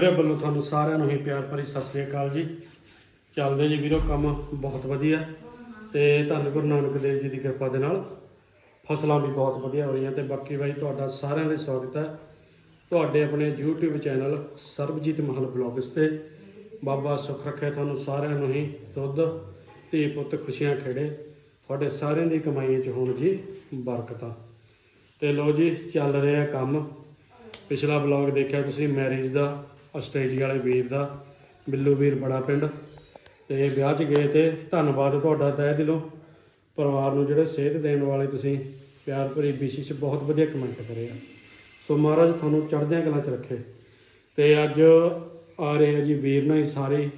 ਮੇਰੇ ਵੱਲੋਂ ਤੁਹਾਨੂੰ ਸਾਰਿਆਂ ਨੂੰ ਹੀ ਪਿਆਰ ਭਰੀ ਸਤਿ ਸ੍ਰੀ ਅਕਾਲ ਜੀ। ਚੱਲਦੇ ਜੀ ਵੀਰੋ, ਕੰਮ ਬਹੁਤ ਵਧੀਆ ਤੇ ਧੰਨ ਗੁਰੂ ਨਾਨਕ ਦੇਵ ਜੀ ਦੀ ਕਿਰਪਾ ਦੇ ਨਾਲ ਫਸਲਾਂ ਵੀ ਬਹੁਤ ਵਧੀਆ ਹੋ ਰਹੀਆਂ ਤੇ ਬਾਕੀ ਬਾਈ ਤੁਹਾਡਾ ਸਾਰਿਆਂ ਦਾ ਸਵਾਗਤ ਹੈ। ਤੁਹਾਡੇ ਆਪਣੇ YouTube ਚੈਨਲ ਸਰਬਜੀਤ ਮਹਲ ਬਲੌਗਸ ਤੇ ਬਾਬਾ ਸੁੱਖ ਰੱਖੇ ਤੁਹਾਨੂੰ ਸਾਰਿਆਂ ਨੂੰ ਹੀ ਦੁੱਧ, ਧੀ ਪੁੱਤ ਖੁਸ਼ੀਆਂ ਖੇੜੇ। ਤੁਹਾਡੇ ਸਾਰਿਆਂ ਦੀ ਕਮਾਈਆਂ 'ਚ ਹੋਣ ਜੀ ਬਰਕਤਾਂ। ਤੇ ਲੋ ਜੀ, ਚੱਲ ਰਿਹਾ ਕੰਮ। ਪਿਛਲਾ ਬਲੌਗ ਦੇਖਿਆ ਤੁਸੀਂ ਮੈਰਿਜ ਦਾ। ਆਸਟ੍ਰੇਲੀਆ ਵਾਲੇ ਵੀਰ ਦਾ, ਬਿੱਲੂ ਵੀਰ ਬੜਾ ਪਿੰਡ। ਤੇ ਵਿਆਹ 'ਚ ਗਏ ਤੇ ਧੰਨਵਾਦ ਤੁਹਾਡਾ, ਤਹਿ ਦਿਲੋਂ। ਪਰਿਵਾਰ ਨੂੰ ਜਿਹੜੇ ਸੇਧ ਦੇਣ ਵਾਲੇ ਤੁਸੀਂ, ਪਿਆਰ ਭਰੀ ਬੀਸੀ 'ਚ ਬਹੁਤ ਵਧੀਆ ਕਮੈਂਟ ਕਰੇ ਆ। ਸੋ ਮਹਾਰਾਜ, ਤੁਹਾਨੂੰ ਚੜ੍ਹਦਿਆਂ ਕਲਾਂ 'ਚ ਰੱਖੇ। ਤੇ ਅੱਜ ਆ ਰਹੇ ਆ ਜੀ ਵੀਰ ਨਾਲ ਹੀ ਸਾਰੇ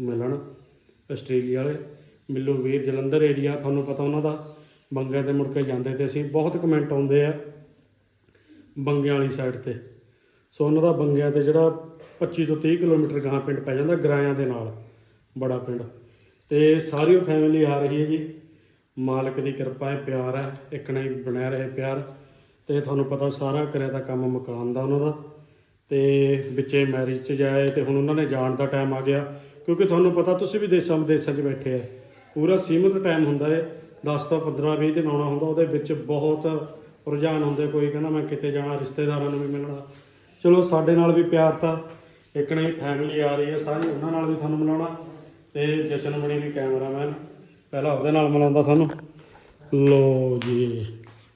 ਮਿਲਣ, ਆਸਟ੍ਰੇਲੀਆ ਵਾਲੇ। ਬਿੱਲੂ ਵੀਰ ਜਲੰਧਰ ਏਰੀਆ ਤੁਹਾਨੂੰ ਪਤਾ ਉਹਨਾਂ ਦਾ। ਬੰਗਿਆਂ ਤੇ ਮੁੜ ਕੇ ਜਾਂਦੇ ਤੇ ਅਸੀਂ ਬਹੁਤ ਕਮੈਂਟ ਆਉਂਦੇ ਆ, ਬੰਗਿਆਂ ਵਾਲੀ ਸਾਈਡ ਤੇ। ਸੋ ਉਹਨਾਂ ਦਾ ਬੰਗਿਆਂ ਤੇ ਜਿਹੜਾ 25 ਤੋਂ 30 ਕਿਲੋਮੀਟਰ ਗਾਂ ਪਿੰਡ ਪੈ ਜਾਂਦਾ, ਗਰਾਇਆਂ ਦੇ ਨਾਲ, ਬੜਾ ਪਿੰਡ। ਤੇ ਸਾਰੀ ਉਹ ਫੈਮਿਲੀ ਆ ਰਹੀ ਹੈ ਜੀ। ਮਾਲਕ ਦੀ ਕਿਰਪਾ ਹੈ, ਪਿਆਰ ਹੈ, ਇੱਕ ਨਾ ਹੀ ਬਣਿਆ ਰਹੇ ਪਿਆਰ। ਤੇ ਤੁਹਾਨੂੰ ਪਤਾ ਸਾਰਾ ਕਰਿਆ ਦਾ ਕੰਮ ਮਕਾਨ ਦਾ ਉਹਨਾਂ ਦਾ। ਤੇ ਵਿੱਚੇ ਮੈਰਿਜ 'ਚ ਜਾਏ ਤੇ ਹੁਣ ਉਹਨਾਂ ਨੇ ਜਾਣ ਦਾ ਟਾਈਮ ਆ ਗਿਆ। ਕਿਉਂਕਿ ਤੁਹਾਨੂੰ ਪਤਾ ਤੁਸੀਂ ਵੀ ਦੇਸ਼ਾਂ ਵਿਦੇਸ਼ਾਂ 'ਚ ਬੈਠੇ ਆ। ਪੂਰਾ ਸੀਮਿਤ ਟਾਈਮ ਹੁੰਦਾ ਹੈ 10 ਤੋਂ 15 20 ਦਿਨ ਆਉਣਾ ਹੁੰਦਾ, ਉਹਦੇ ਵਿੱਚ ਬਹੁਤ ਰੁਝਾਨ ਹੁੰਦੇ ਕੋਈ ਕਹਿੰਦਾ ਮੈਂ ਕਿਤੇ ਜਾਣਾ, ਰਿਸ਼ਤੇਦਾਰਾਂ ਨੂੰ ਵੀ ਮਿਲਣਾ। ਚਲੋ ਸਾਡੇ ਨਾਲ ਵੀ ਪਿਆਰ ਤਾਂ ਇੱਕ ਨਹੀਂ ਫੈਮਿਲੀ ਆ ਰਹੀ ਹੈ ਸਾਰੀ ਉਹਨਾਂ ਨਾਲ ਵੀ ਤੁਹਾਨੂੰ ਮਿਲਾਉਣਾ ਤੇ ਜਸ਼ਨ ਮਣੀ ਵੀ ਕੈਮਰਾਮੈਨ ਪਹਿਲਾਂ ਉਹਦੇ ਨਾਲ ਮਿਲਾਉਂਦਾ ਤੁਹਾਨੂੰ। ਲੋ ਜੀ।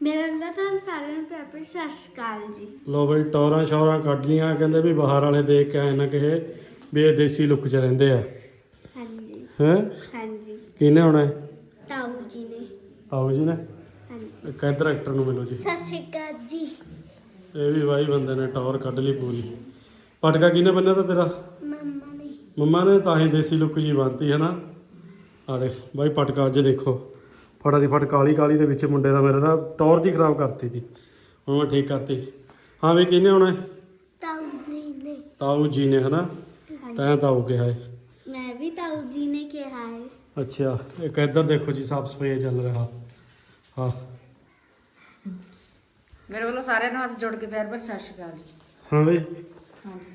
ਮੇਰਾ ਅੱਲਾ ਤੁਹਾਨੂੰ ਸਾਰਿਆਂ ਨੂੰ ਪਿਆਰ ਭਰੀ ਸਤਿ ਸ਼੍ਰੀ ਅਕਾਲ ਜੀ। ਲੋ ਬਈ ਟੌਰਾਂ ਸ਼ੌਰਾਂ ਕੱਢ ਲੀਆਂ ਕਹਿੰਦੇ ਵੀ ਬਾਹਰ ਵਾਲੇ ਦੇਖ ਕੇ ਆਏ ਨਾ ਕਿਹੇ ਵੀ ਇਹ ਦੇਸੀ ਲੁੱਕ 'ਚ ਰਹਿੰਦੇ ਆ। ਹਾਂਜੀ। ਹੈ? ਹਾਂਜੀ। ਕਿਹਨੇ ਆਉਣਾ ਹੈ? ਤਾਊ ਜੀ ਨੇ। ਆਓ ਜੀ ਨੇ? ਹਾਂਜੀ। ਇੱਕ ਐਕਟਰ ਨੂੰ ਮਿਲੋ ਜੀ। ਸਤਿ ਸ਼੍ਰੀ ਅਕਾਲ ਜੀ। ਇਹ ਵੀ ਬਾਈ ਬੰਦੇ ਨੇ ਟੌਰ ਕੱਢ ਲਈ ਪੂਰੀ। ਪਟਕਾ ਕਿਹਨੇ ਬੰਨਿਆ ਤਾਂ ਤੇਰਾ? ਮੰਮਾ ਨੇ। ਮੰਮਾ ਨੇ ਤਾਂ ਹੀ ਦੇਸੀ ਲੁੱਕ ਜੀ ਬੰਨਤੀ ਹੈ ਨਾ ਆ ਦੇਖ ਬਾਈ ਪਟਕਾ ਅੱਜ ਦੇਖੋ। ਫਟਾ ਦੀ ਫਟ ਕਾਲੀ ਕਾਲੀ ਦੇ ਵਿੱਚ ਮੁੰਡੇ ਦਾ ਮੇਰੇ ਦਾ ਟੌਰ ਜੀ ਖਰਾਬ ਕਰਤੀ ਤੀ। ਹੁਣ ਮੈਂ ਠੀਕ ਕਰਤੀ। ਹਾਂ ਵੀ ਕਿਹਨੇ ਆਉਣਾ ਹੈ? ਤਾਊ ਜੀ ਨੇ। ਤਾਊ ਜੀ ਨੇ ਹਨਾ? ਤੈਂ ਤਾਊ ਕਿਹਾ ਹੈ। ਮੈਂ ਵੀ ਤਾਊ ਜੀ ਨੇ ਕਿਹਾ ਹੈ। ਅੱਛਾ ਇੱਕ ਇੱਧਰ ਦੇਖੋ ਜੀ ਸਾਫ਼ ਸਫ਼ਾਈ ਚੱਲ ਰਿਹਾ। ਹਾਂ। ਮੇਰੇ ਵੱਲੋਂ ਸਾਰਿਆਂ ਨੂੰ ਹੱਥ ਜੋੜ ਕੇ ਪਿਆਰ ਭਰੀ ਸਤਿ ਸ਼੍ਰੀ ਅਕਾਲ ਜੀ। ਹਾਂ ਬਈ ਹਾਂਜੀ।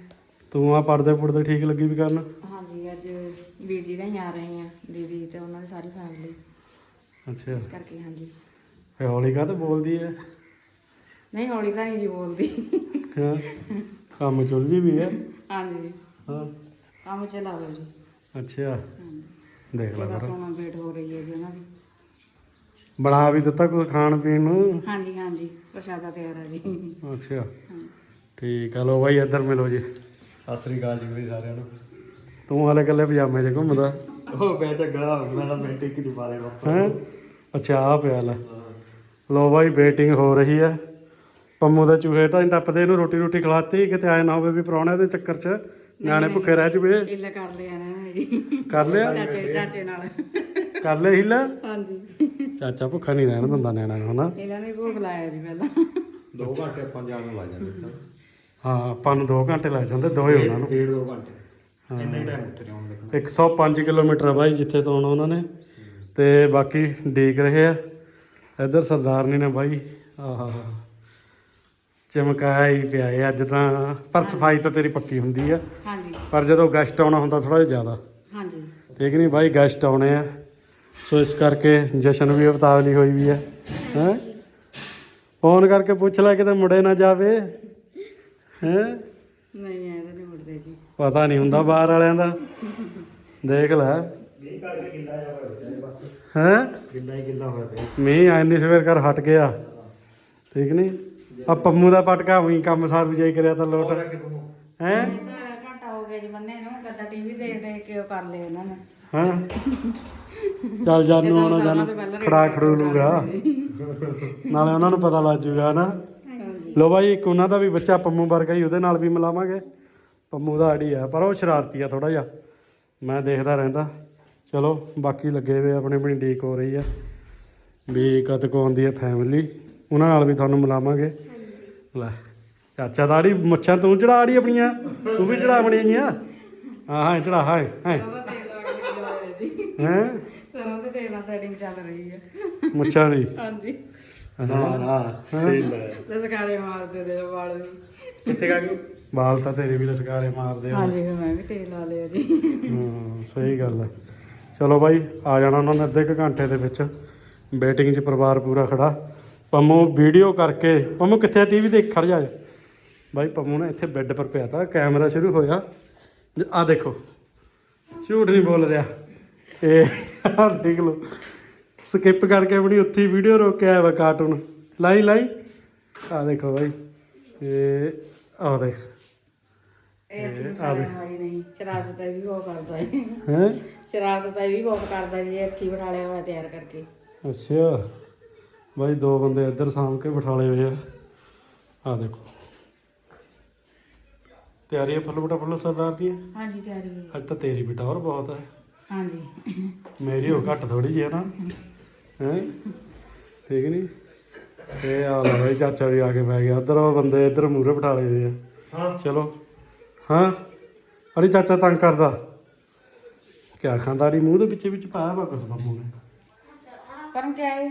ਤੂੰ ਆ ਪੜਦੇ ਪੁੜਦੇ ਠੀਕ ਲੱਗੀ ਵੀ ਕਰਨ? ਹਾਂਜੀ ਅੱਜ ਵੀਰ ਜੀ ਦੇ ਆ ਰਹੇ ਆ ਦੀਦੀ ਤੇ ਉਹਨਾਂ ਦੀ ਸਾਰੀ ਫੈਮਿਲੀ ਅੱਛਾ। ਇਸ ਕਰਕੇ ਹਾਂਜੀ। ਫੇ ਹੌਲੀ ਕਾ ਬੋਲਦੀ ਹੈ ਨਹੀਂ ਹੌਲੀ ਤਾਂ ਨਹੀਂ ਜੀ ਬੋਲਦੀ। ਹਾਂ? ਕੰਮ ਚੁੱਲਦੀ ਵੀ ਹੈ ਹਾਂਜੀ। ਹਾਂ। ਕੰਮ ਚਲਾਓ ਜੀ। ਅੱਛਾ। ਦੇਖ ਤੇ ਲੈ ਬਸ ਕਰ ਹੁਣ ਵੇਟ ਹੋ ਰਹੀ ਹੈ ਜੀ ਉਹਨਾਂ ਦੀ। ਬਣਾ ਵੀ ਦਿੱਤਾ ਕੁਝ ਖਾਣ ਪੀਣ ਨੂੰ? ਹਾਂਜੀ ਹਾਂਜੀ ਪ੍ਰਸ਼ਾਦਾ ਤਿਆਰ ਹੈ ਜੀ। ਅੱਛਾ। ਠੀਕ ਆ ਲੋ ਬਾਈ ਇੱਧਰ ਮਿਲੋ ਜੀ। ਸਤਿ ਸ੍ਰੀ ਅਕਾਲ ਜੀ ਵੀ ਸਾਰਿਆਂ ਨੂੰ। ਤੂੰ ਹਾਲੇ ਕੱਲੇ ਪਜਾਮੇ 'ਚ ਘੁੰਮਦਾ। ਉਹ ਮੈਂ ਚੰਗਾ ਮੈਂ ਤਾਂ ਮਿੰਟ ਇੱਕ ਦੀ ਬਾਰੇ ਵਾਪਸ। ਹੈ? ਅੱਛਾ ਆ ਪਿਆ ਲੈ। ਲੋ ਬਾਈ ਵੇਟਿੰਗ ਹੋ ਰਹੀ ਹੈ ਪੰਮੂ ਦਾ ਚੂਹੇ ਢਾਈ ਟੱਪਦੇ ਇਹਨੂੰ ਰੋਟੀ ਰੋਟੀ ਖਿਲਾਤੀ ਕਿਤੇ ਆਏ ਨਾ ਹੋਵੇ ਵੀ ਪ੍ਰਾਹੁਣੇ ਦੇ ਚੱਕਰ 'ਚ। ਨਿਆਣੇ ਭੁੱਖੇ ਰਹਿ ਜੂਵੇ ਇੱਲਾ ਕਰ ਲਿਆ ਨਾ ਇਹਨਾਂ ਨੇ ਜੀ ਕਰ ਲਿਆ? ਚਾਚੇ ਚਾਚੇ ਨਾਲ। ਕਰ ਲਿਆ ਹਿੱਲਾ। ਹਾਂਜੀ। ਚਾਚਾ ਭੁੱਖਾ ਨਹੀਂ ਰਹਿਣ ਦਿੰਦਾ ਨਿਆਣਾ ਨੂੰ ਹਨਾ। ਇਹਨਾਂ ਨੇ ਭੋਗ ਲਾਇਆ ਜੀ ਪਹਿਲਾਂ। 2 ਘੰਟੇ ਆਪਾਂ ਜਾਣ ਨੂੰ ਲੱਗ ਜਾਂਦੇ ਸਰ ਹਾਂ ਆਪਾਂ ਨੂੰ 2 ਘੰਟੇ ਲੱਗ ਜਾਂਦੇ ਦੋਏ ਉਹਨਾਂ ਨੂੰ। ਡੇਢ 2 ਘੰਟੇ। ਇੰਨੇ ਟਾਈਮ ਉੱਥੇ ਆਉਣ ਲੱਗਾ 105 ਕਿਲੋਮੀਟਰ ਆ ਬਾਈ ਜਿੱਥੇ ਤੋਂ ਆਉਣਾ ਉਹਨਾਂ ਨੇ। ਤੇ ਬਾਕੀ ਡੀਕ ਰਹੇ ਆ। ਇੱਧਰ ਸਰਦਾਰਨੀ ਨੇ ਬਾਈ ਆਹਾ। ਚਮਕਾਇਆ ਹੀ ਪਿਆ ਏ ਅੱਜ ਤਾਂ ਪਰ ਸਫ਼ਾਈ ਤਾਂ ਤੇਰੀ ਪੱਕੀ ਹੁੰਦੀ ਆ। ਹਾਂਜੀ। ਪਰ ਜਦੋਂ ਗੈਸਟ ਆਉਣਾ ਹੁੰਦਾ ਥੋੜਾ ਜਿਹਾ ਜ਼ਿਆਦਾ। ਹਾਂਜੀ। ਠੀਕ ਨਹੀਂ ਬਾਈ ਗੈਸਟ ਆਉਣੇ ਆ। ਸੋ ਇਸ ਕਰਕੇ ਜਸ਼ਨ ਵੀ ਉਤਾਵਲੀ ਹੋਈ ਵੀ ਹੈ ਹੈ? ਫੋਨ ਕਰਕੇ ਪੁੱਛ ਲੈ ਕਿਤੇ ਮੁੜੇ ਨਾ ਜਾਵੇ ਹੈ? ਨਹੀਂ ਐ ਤਾਂ ਨਹੀਂ ਮੁੜਦੇ ਜੀ। ਪਤਾ ਨਹੀਂ ਹੁੰਦਾ ਬਾਹਰ ਵਾਲਿਆਂ ਦਾ। ਦੇਖ ਲੈ। ਹੈ? ਗਿੱਲਾ ਹੀ ਗਿੱਲਾ ਹੋਇਆ ਪਿਆ ਮੀਂਹ ਸਵੇਰ ਕਰ ਹਟ ਗਿਆ। ਠੀਕ ਨਹੀਂ ਆ ਪੰਮੂ ਦਾ ਪਟਕਾ ਉਹੀ ਕੰਮ ਸਾਰ ਵਿਜay ਕਰਿਆ ਤਾਂ ਲੋਟ। ਹੈ? ਘੰਟਾ ਹੋ ਗਿਆ ਜੀ ਬੰਨੇ ਨੂੰ ਕਦਾ ਟੀਵੀ ਦੇਖ ਦੇਖ ਕੇ ਉਹ ਕਰ ਲਏ ਇਹਨਾਂ ਨੇ। ਹਾਂ। ਚੱਲ ਜਾਨੂ ਆਉਣਾ ਜਾਨ ਖੜਾ ਖੜੂ ਲੂਗਾ। ਨਾਲੇ ਉਹਨਾਂ ਨੂੰ ਪਤਾ ਲੱਗ ਜੂਗਾ ਨਾ। ਲੋ ਬਾਈ ਇੱਕ ਉਹਨਾਂ ਦਾ ਵੀ ਬੱਚਾ ਪੰਮੂ ਵਰਗਾ ਹੀ ਉਹਦੇ ਨਾਲ ਵੀ ਮਿਲਾਵਾਂਗੇ। ਪੰਮੂ ਦਾ ਆੜੀ ਆ ਪਰ ਉਹ ਸ਼ਰਾਰਤੀ ਆ ਥੋੜਾ ਜਿਹਾ। ਮੈਂ ਦੇਖਦਾ ਰਹਿੰਦਾ। ਚਲੋ ਬਾਕੀ ਲੱਗੇ ਹੋਏ ਆਪਣੀ ਆਪਣੀ ਡੀਕ ਹੋ ਰਹੀ ਆ। ਵੀ ਕਦ ਕੋ ਆਉਂਦੀ ਹੈ ਫੈਮਿਲੀ ਉਹਨਾਂ ਨਾਲ ਵੀ ਤੁਹਾਨੂੰ ਮਿਲਾਵਾਂਗੇ। ਲੈ ਚਾਚਾ ਦਾ ਆੜੀ ਮੁੱਛਾਂ ਤੂੰ ਚੜਾ ਆੜੀ ਆਪਣੀਆਂ ਤੂੰ ਵੀ ਚੜਾ ਆਪਣੀਆਂ ਜੀਆਂ। ਹਾਂ ਹਾਂ ਚੜਾ ਹਾਂ ਹਾਂ। ਹੈਂ? ਸਰੋਂ ਦੇ ਤੇਲ ਨਾਲ ਸੈਟਿੰਗ ਚੱਲ ਰਹੀ ਹੈ। ਮੁੱਛਾਂ ਦੀ? ਹਾਂਜੀ। ਨਾ ਨਾ ਢਿੱਲਾ ਹੈ। ਤੇ ਸਕਾਰੇ ਮਾਰਦੇ ਦੇ ਵਾਲ ਵੀ। ਕਿੱਥੇ ਗਾ ਗਏ ਬਾਲ ਤਾਂ ਤੇਰੇ ਵੀ ਲਸਕਾਰੇ ਮਾਰਦੇ ਆ। ਹਾਂਜੀ ਫਿਰ ਮੈਂ ਵੀ ਤੇਲ ਲਾ ਲਿਆ ਜੀ। ਹਾਂ ਸਹੀ ਗੱਲ ਹੈ ਚਲੋ ਬਾਈ ਆ ਜਾਣਾ ਉਹਨਾਂ ਨੇ ਅੱਧੇ ਕੁ ਘੰਟੇ ਦੇ ਵਿੱਚ। ਵੇਟਿੰਗ 'ਚ ਪਰਿਵਾਰ ਪੂਰਾ ਖੜਾ। ਪੰਮੂ ਵੀਡੀਓ ਕਰਕੇ। ਪੰਮੂ ਕਿੱਥੇ ਟੀਵੀ ਦੇਖ ਖੜ ਜਾ। ਬਾਈ ਪੰਮੂ ਨੇ ਇੱਥੇ ਬੈੱਡ ਪਰ ਪਿਆ ਤਾ। ਕੈਮਰਾ ਸ਼ੁਰੂ ਹੋਇਆ। ਆ ਦੇਖੋ। ਝੂਠ ਨਹੀਂ ਬੋਲ ਰਿਹਾ। ਇਹ ਆ ਦੇਖ ਲਓ। ਸਕਿਪ ਕਰਕੇ ਆਪਣੀ ਉੱਥੇ ਵੀਡੀਓ ਰੋਕ ਕੇ ਆਇਆ ਵਾ ਕਾਰਟੂਨ ਲਾਈ ਲਾਈ। ਆ ਦੇਖੋ ਬਾਈ। ਇਹ ਆ ਦੇਖ। ਇਹ ਅੱਖੀ ਬਿਠਾਲਿਆ ਹੋਇਆ ਨਹੀਂ? ਸ਼ਰਾਰਤ ਤਾਂ ਇਹ ਵੀ ਬਹੁਤ ਕਰਦਾ ਹੈ। ਹੈ? ਸ਼ਰਾਰਤ ਤਾਂ ਇਹ ਵੀ ਬਹੁਤ ਕਰਦਾ ਜੀ। ਅੱਖੀ ਬਿਠਾਲਿਆ ਹੋਇਆ ਤਿਆਰ ਕਰਕੇ। ਅੱਛਾ। ਬਾਈ ਦੋ ਬੰਦੇ ਇੱਧਰ ਸਾਂਭ ਕੇ ਬਿਠਾਲੇ ਹੋਏ ਆ। ਆ ਦੇਖੋ। ਤਿਆਰੀ ਹੈ ਫੁੱਲ ਬਟਾ ਫੁੱਲ ਸਰਦਾਰ ਦੀ ਹਾਂਜੀ ਤਿਆਰੀ ਹੈ। ਅੱਜ ਤਾਂ ਤੇਰੀ ਵੀ ਟੌਰ ਬਹੁਤ ਹੈ। ਹਾਂਜੀ। ਮੇਰੀ ਉਹ ਘੱਟ ਥੋੜੀ ਜਿਹੀ ਹੈ ਨਾ। ਹੈ? ਠੀਕ ਨਹੀਂ ਇਹ ਆ ਲੈ ਬਾਈ ਚਾਚਾ ਵੀ ਆ ਕੇ ਪੈ ਗਿਆ। ਇੱਧਰ ਉਹ ਬੰਦੇ ਇੱਧਰ ਮੂਹਰੇ ਬਿਠਾਲੇ ਹੋਏ ਆ। ਹਾਂ। ਚਲੋ। ਹਾਂ? ਅਰੇ ਚਾਚਾ ਤੰਗ ਕਰਦਾ। ਕਿਆ ਖਾਂਦਾ ਅੜੀ ਮੂੰਹ ਦੇ ਪਿੱਛੇ ਵਿੱਚ ਪਾਇਆ ਵਾ ਕੁਛ ਬੰਮੂ ਨੇ। ਪਰਮ ਕਿਆ ਹੈ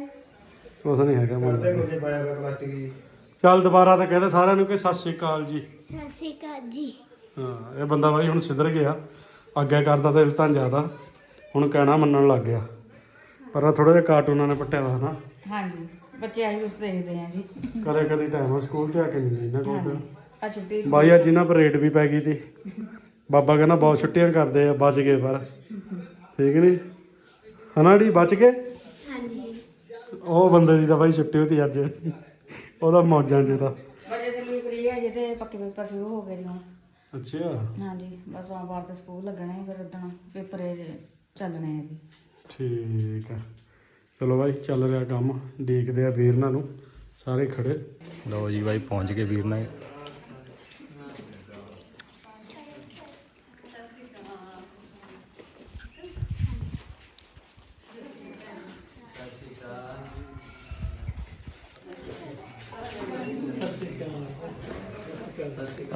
ਕੁਛ ਨਹੀਂ ਹੈਗਾ ਮਨ ਕਰਦੇ ਕੁਝ ਪਾਇਆ ਕਰ ਪਲਾਸਟਿਕ ਚੱਲ ਦੁਬਾਰਾ ਤਾਂ ਕਹਿੰਦੇ ਸਾਰਿਆਂ ਨੂੰ ਕਿ ਸਤਿ ਸ਼੍ਰੀ ਅਕਾਲ ਜੀ। ਸਤਿ ਸ਼੍ਰੀ ਅਕਾਲ ਜੀ। ਹਾਂ ਇਹ ਬੰਦਾ ਬਾਈ ਹੁਣ ਸਿੱਧਰ ਗਿਆ। ਅੱਗੇ ਕਰਦਾ ਤਾਂ ਤਾਂ ਜ਼ਿਆਦਾ। ਹੁਣ ਕਹਿਣਾ ਮੰਨਣ ਲੱਗ ਗਿਆ। ਪਰ ਥੋੜਾ ਜਿਹਾ ਕਾਰਟੂਨਾਂ ਨੇ ਪੱਟਿਆ ਵਾ ਨਾ ਹਾਂਜੀ ਬੱਚੇ ਆਈ ਉਸ ਦੇਖਦੇ ਆ ਜੀ। ਕਦੇ ਕਦੇ ਟਾਈਮ ਸਕੂਲ ਤੇ ਆ ਕੇ ਨਹੀਂ ਇਹਨਾਂ ਕੋਲ ਤਾਂ। ਆ ਛੁੱਟੀ ਬਾਈ ਅੱਜ ਇਹਨਾਂ ਪਰ ਰੇਟ ਵੀ ਪੈ ਗਈ ਤੀ ਬਾਬਾ ਕਹਿੰਦਾ ਬਹੁਤ ਛੁੱਟੀਆਂ ਕਰਦੇ ਆ ਬਚ ਗਏ ਪਰ। ਠੀਕ ਨਹੀਂ ਹਨਾ ਬਚ ਗਏ? ਹਾਂਜੀ। ਉਹ ਬੰਦੇ ਦੀ ਤਾਂ ਬਾਈ ਛੁੱਟੀ ਹੋਤੀ ਅੱਜ। ਉਹਦਾ ਮੌਜਾਂ 'ਚ ਤਾਂ। ਬੜੇ ਚਲੀ ਫਰੀ ਹੈ ਜਿਹਦੇ ਪੱਕੇ ਪੇਪਰ ਸ਼ੁਰੂ ਹੋ ਗਏ ਜੀ ਹੁਣ। ਅੱਛਾ। ਹਾਂਜੀ ਬਸ ਸੋਮਵਾਰ ਤੋਂ ਸਕੂਲ ਲੱਗਣੇ ਫਿਰ ਉਦੋਂ ਪੇਪਰ ਇਹ ਚੱਲਣੇ ਆ ਜੀ। ਠੀਕ ਆ। ਚਲੋ ਬਾਈ ਚੱਲ ਰਿਹਾ ਕੰਮ। ਦੇਖਦੇ ਆ ਵੀਰਨਾਂ ਨੂੰ। ਸਾਰੇ ਖੜੇ। ਲਓ ਜੀ ਬਾਈ ਪਹੁੰਚ ਗਏ ਵੀਰ ਨਾਲ।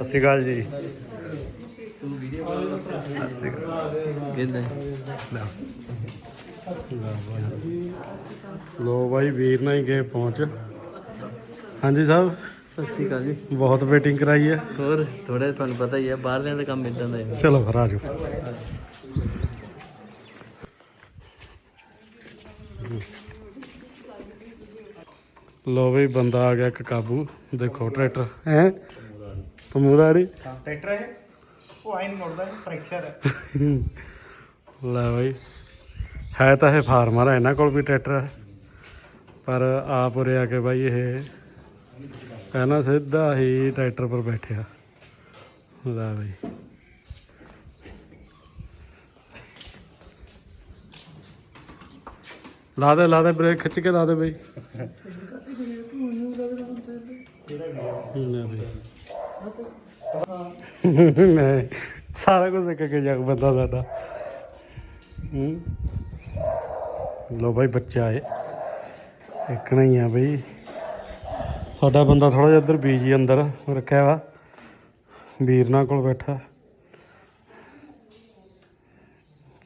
ਅਸੀਂ ਗੱਲ ਜੀ। ਲੋ ਬਾਈ ਵੀਰ ਨਾਲ ਹੀ ਗਏ ਪਹੁੰਚ। ਹਾਂਜੀ ਸਾਹਿਬ। ਸਤਿ ਸ਼੍ਰੀ ਅਕਾਲ ਜੀ। ਬਹੁਤ ਵੇਟਿੰਗ ਕਰਾਈ ਹੈ। ਹੋਰ ਥੋੜਾ ਤੁਹਾਨੂੰ ਪਤਾ ਹੀ ਹੈ ਬਾਹਰਲਿਆਂ ਦਾ ਕੰਮ ਇਦਾਂ ਦਾ ਹੈ ਚਲੋ ਫਿਰ ਆ ਜਾਓ। ਲੋ ਬਈ ਬੰਦਾ ਆ ਗਿਆ ਇੱਕ ਕਾਬੂ। ਦੇਖੋ ਟਰੈਕਟਰ। ਹੈ? ਪਮੂਦਾੜੀ ਟਰੈਕਟਰ ਹੈ ਉਹ ਆਈ ਨਹੀਂ ਮੁੜਦਾ ਟਰੈਕਚਰ ਹੈ। ਲੈ ਬਈ। ਹੈ ਤਾਂ ਇਹ ਫਾਰਮਰ ਹੈ ਇਹਨਾਂ ਕੋਲ ਵੀ ਟਰੈਕਟਰ ਹੈ ਪਰ ਆਪ ਉਰੇ ਆ ਕੇ ਬਾਈ ਇਹ ਕਹਿੰਦਾ ਸਿੱਧਾ ਹੀ ਟਰੈਕਟਰ ਪਰ ਬੈਠਿਆ। ਲੈ ਬਈ। ਲਾ ਦੇ ਲਾ ਦੇ ਬ੍ਰੇਕ ਖਿੱਚ ਕੇ ਲਾ ਦੇ ਬਈ। ਨਹੀਂ ਸਾਰਾ ਕੁਝ ਸਿੱਖ ਕੇ ਜਾ ਬੰਦਾ ਸਾਡਾ। ਲੋ ਭਾਈ ਬੱਚਾ ਏ ਇੱਕਣਾ ਹੀ ਆ ਬਈ। ਸਾਡਾ ਬੰਦਾ ਥੋੜਾ ਜਿਹਾ ਇੱਧਰ ਬੀਜੀ ਅੰਦਰ, ਰੱਖਿਆ ਵਾ। ਵੀਰਨਾ ਕੋਲ ਬੈਠਾ।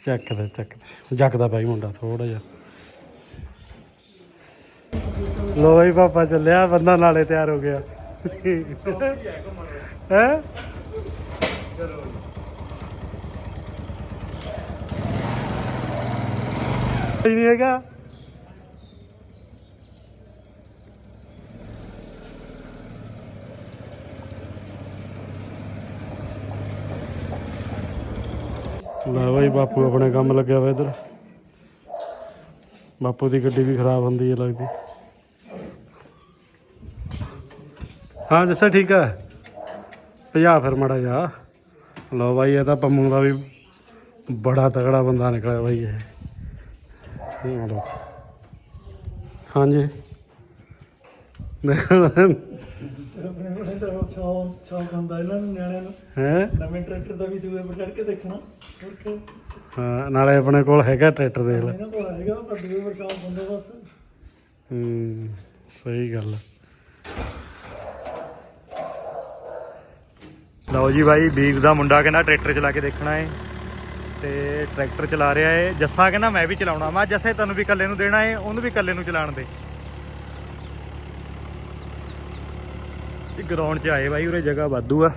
ਚੱਕਦਾ ਚੱਕਦਾ। ਜੱਕਦਾ ਭਾਈ ਮੁੰਡਾ ਥੋੜਾ ਜਿਹਾ। ਲੋ ਭਾਈ ਪਾਪਾ ਚੱਲਿਆ, ਬੰਦਾ ਨਾਲੇ ਤਿਆਰ ਹੋ ਗਿਆ। ਹੈ? ਨਹੀਂ ਹੈਗਾ। ਲੈ ਬਾਈ, ਬਾਪੂ ਆਪਣੇ ਕੰਮ ਲੱਗਿਆ ਵਾ ਇਧਰ। ਬਾਪੂ ਦੀ ਗੱਡੀ ਵੀ ਖਰਾਬ ਹੁੰਦੀ ਹੈ ਲੱਗਦੀ। ਹਾਂ, ਜੱਸਾ, ਠੀਕ ਹੈ ਭਜਾ ਫਿਰ ਮੜਾ ਜਾ ਲਓ ਬਾਈ, ਇਹ ਤਾਂ ਪੰਮੂ ਦਾ ਵੀ ਬੜਾ ਤਗੜਾ ਬੰਦਾ ਨਿਕਲਿਆ ਬਾਈ ਇਹ। ਇਹ ਲਓ ਹਾਂਜੀ। ਹੈ? ਨਵੇਂ ਟਰੈਕਟਰ ਦਾ ਵੀ ਦੂਏ ਪਰ ਚੜ ਕੇ ਦੇਖਣਾ। ਹੋਰ ਕਿ? ਹਾਂ ਨਾਲੇ ਆਪਣੇ ਕੋਲ ਹੈਗਾ ਟਰੈਕਟਰ ਦੇਖ ਲੈ। ਇਹਨਾਂ ਕੋਲ ਹੈਗਾ ਪਰ ਦੂਏ ਪਰ ਸ਼ੌਕ ਹੁੰਦਾ ਬਸ। ਹੂੰ ਸਹੀ ਗੱਲ ਹੈ ਲਓ ਜੀ ਬਾਈ ਵੀਰ ਦਾ ਮੁੰਡਾ ਕਹਿੰਦਾ ਟਰੈਕਟਰ ਚਲਾ ਕੇ ਦੇਖਣਾ ਏ। ਤੇ ਟਰੈਕਟਰ ਚਲਾ ਰਿਹਾ ਏ। ਜੱਸਾ ਕਹਿੰਦਾ ਮੈਂ ਵੀ ਚਲਾਉਣਾ। ਮੈਂ ਜੱਸੇ ਤੈਨੂੰ ਵੀ ਇਕੱਲੇ ਨੂੰ ਦੇਣਾ ਏ ਉਹਨੂੰ ਵੀ ਇਕੱਲੇ ਨੂੰ ਚਲਾਉਣ ਦੇ। ਇਹ ਗਰਾਊਂਡ 'ਚ ਆਏ ਬਾਈ ਉਰੇ ਜਗ੍ਹਾ ਵਾਧੂ ਆ।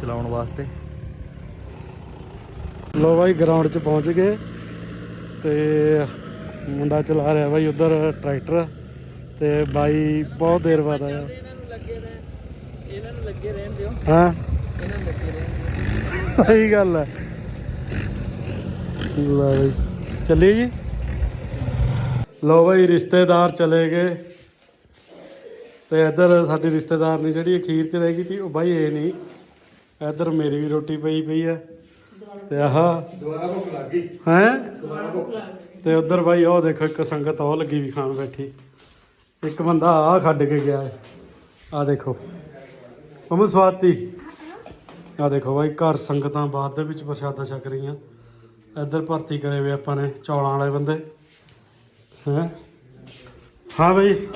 ਚਲਾਉਣ ਵਾਸਤੇ। ਲੋ ਬਾਈ ਗਰਾਊਂਡ 'ਚ ਪਹੁੰਚ ਗਏ ਤੇ ਮੁੰਡਾ ਚਲਾ ਰਿਹਾ ਬਾਈ ਉਧਰ ਟਰੈਕਟਰ ਤੇ ਬਾਈ ਬਹੁਤ ਦੇਰ ਬਾਅਦ ਆਇਆ। ਇਹਨਾਂ ਨੂੰ ਲੱਗੇ ਰਹਿ ਇਹਨਾਂ ਨੂੰ ਲੱਗੇ ਰਹਿਣ ਦਿਓ। ਹਾਂ। ਇਹਨਾਂ ਨੂੰ ਲੱਗੇ ਰਹਿਣ ਸਹੀ ਗੱਲ ਹੈ। ਲਓ ਬਈ ਚੱਲੀਏ ਜੀ? ਲੋ ਬਈ ਰਿਸ਼ਤੇਦਾਰ ਚਲੇ ਗਏ। ਤੇ ਇੱਧਰ ਸਾਡੀ ਰਿਸ਼ਤੇਦਾਰ ਨੇ ਜਿਹੜੀ ਅਖੀਰ 'ਚ ਰਹਿ ਗਈ ਸੀ ਉਹ ਬਾਈ ਇਹ ਨਹੀਂ। ਇੱਧਰ ਮੇਰੀ ਵੀ ਰੋਟੀ ਪਈ ਪਈ ਹੈ। ਤੇ ਆਹ ਦੁਬਾਰਾ ਭੁੱਖ ਲੱਗ ਗਈ। ਹੈ? ਤੇ ਉਧਰ ਬਾਈ ਉਹ ਦੇਖੋ ਇੱਕ ਸੰਗਤ ਉਹ ਲੱਗੀ ਵੀ ਖਾਣ ਬੈਠੀ। ਇੱਕ ਬੰਦਾ ਆ ਛੱਡ ਕੇ ਗਿਆ ਆ ਦੇਖੋ। ਅਮਨ ਸਵਾਤੀ। ਆ ਦੇਖੋ ਬਾਈ ਘਰ ਸੰਗਤਾਂ ਬਾਅਦ ਦੇ ਵਿੱਚ ਪ੍ਰਸ਼ਾਦਾ ਛਕ ਰਹੀਆਂ। ਇੱਧਰ ਭਰਤੀ ਕਰੇ ਵੇ ਆਪਾਂ ਨੇ ਚੌਲਾਂ ਵਾਲੇ ਬੰਦੇ। ਹੈ? ਹਾਂ ਬਈ।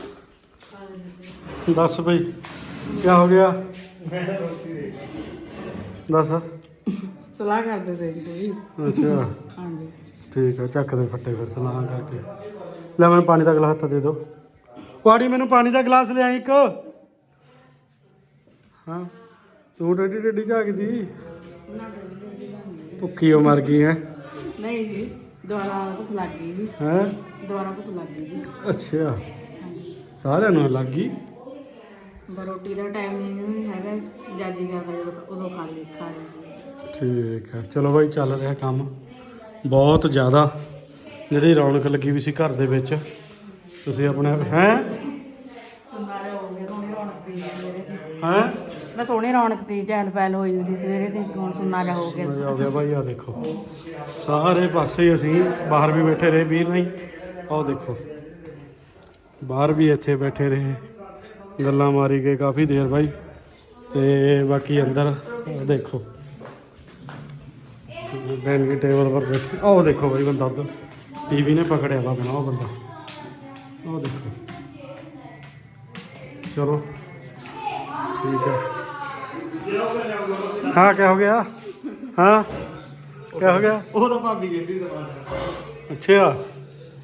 ਦੱਸ ਬਈ ਕੀ ਹੋ ਗਿਆ? ਦੱਸ। ਸਲਾਹ ਕਰਦੇ ਤੇ ਜੀ ਕੋਈ। ਅੱਛਾ। ਹਾਂਜੀ। ਠੀਕ ਆ ਚੱਕ ਦੇ ਫੱਟੇ ਫਿਰ ਸਲਾਹ ਕਰਕੇ। ਲੈ ਮੈਨੂੰ ਪਾਣੀ ਦਾ ਗਲਾਸ ਤਾਂ ਦੇ ਦਿਓ। ਕੁਆੜੀ ਮੈਨੂੰ ਪਾਣੀ ਦਾ ਗਲਾਸ ਲਿਆ ਇੱਕ। ਹਾਂ। ਤੂੰ ਡੱਡੀ ਡੱਡੀ ਝਾਕਦੀ ਭੁੱਖੀ ਉਹ ਮਰ ਗਈ ਹੈ। ਨਹੀਂ ਜੀ ਦੁਆਰਾ ਭੁੱਖ ਲੱਗ ਗਈ ਜੀ। ਹੈ? ਦੁਆਰਾ ਭੁੱਖ ਲੱਗ ਗਈ ਜੀ। ਅੱਛਾ। ਸਾਰਿਆਂ ਨੂੰ ਲੱਗ ਗਈ? ਰੋਟੀ ਦਾ ਟਾਈਮ ਨਹੀਂ ਹੈਗਾ। ਜਾਜੀ ਕਰਦਾ ਜਦੋਂ ਉਦੋਂ ਖਾ ਲਈ ਖਾ ਲਈ। ਠੀਕ ਹੈ। ਚਲੋ ਬਾਈ ਚੱਲ ਰਿਹਾ ਕੰਮ। ਬਹੁਤ ਜ਼ਿਆਦਾ। ਜਿਹੜੀ ਰੌਣਕ ਲੱਗੀ ਵੀ ਸੀ ਘਰ ਦੇ ਵਿੱਚ। ਤੁਸੀਂ ਆਪਣੇ ਹੈ? ਹੋ? ਮੈਂ ਸੋਹਣੀ ਰੌਣਕ ਦੀ ਚਹਿਲ ਪਹਿਲ ਹੋਈ ਹੁੰਦੀ ਸਵੇਰੇ ਤੇ ਹੁਣ ਸੁੰਨਾ ਜਾ ਹੋ ਗਿਆ ਆ ਗਿਆ ਭਾਈ ਆ ਦੇਖੋ। ਸਾਰੇ ਪਾਸੇ ਅਸੀਂ ਬਾਹਰ ਵੀ ਬੈਠੇ ਰਹੇ ਵੀਰ ਨਹੀਂ, ਆਹ ਦੇਖੋ। ਬਾਹਰ ਵੀ ਇੱਥੇ ਬੈਠੇ ਰਹੇ। ਗੱਲਾਂ ਮਾਰੀ ਗਏ ਕਾਫੀ ਦੇਰ ਭਾਈ ਤੇ ਬਾਕੀ ਅੰਦਰ, ਆਹ ਦੇਖੋ। ਡਾਈਨਿੰਗ ਟੇਬਲ ਪਰ ਬੈਠੇ। ਆਹ ਦੇਖੋ ਭਾਈ ਬੰਦਾ ਉਧਰ। ਟੀਵੀ ਨੇ ਪਕੜਿਆ ਵਾ ਬਣਾ ਉਹ ਬੰਦਾ। ਆਹ ਦੇਖੋ। ਚਲੋ, ਠੀਕ ਹੈ ਹਾਂ ਕੀ ਹੋ ਗਿਆ? ਹਾਂ? ਕੀ ਹੋ ਗਿਆ? ਉਹ ਤਾਂ ਭਾਬੀ ਕਹਿੰਦੀ ਦੁਬਾਰਾ ਅੱਛਾ।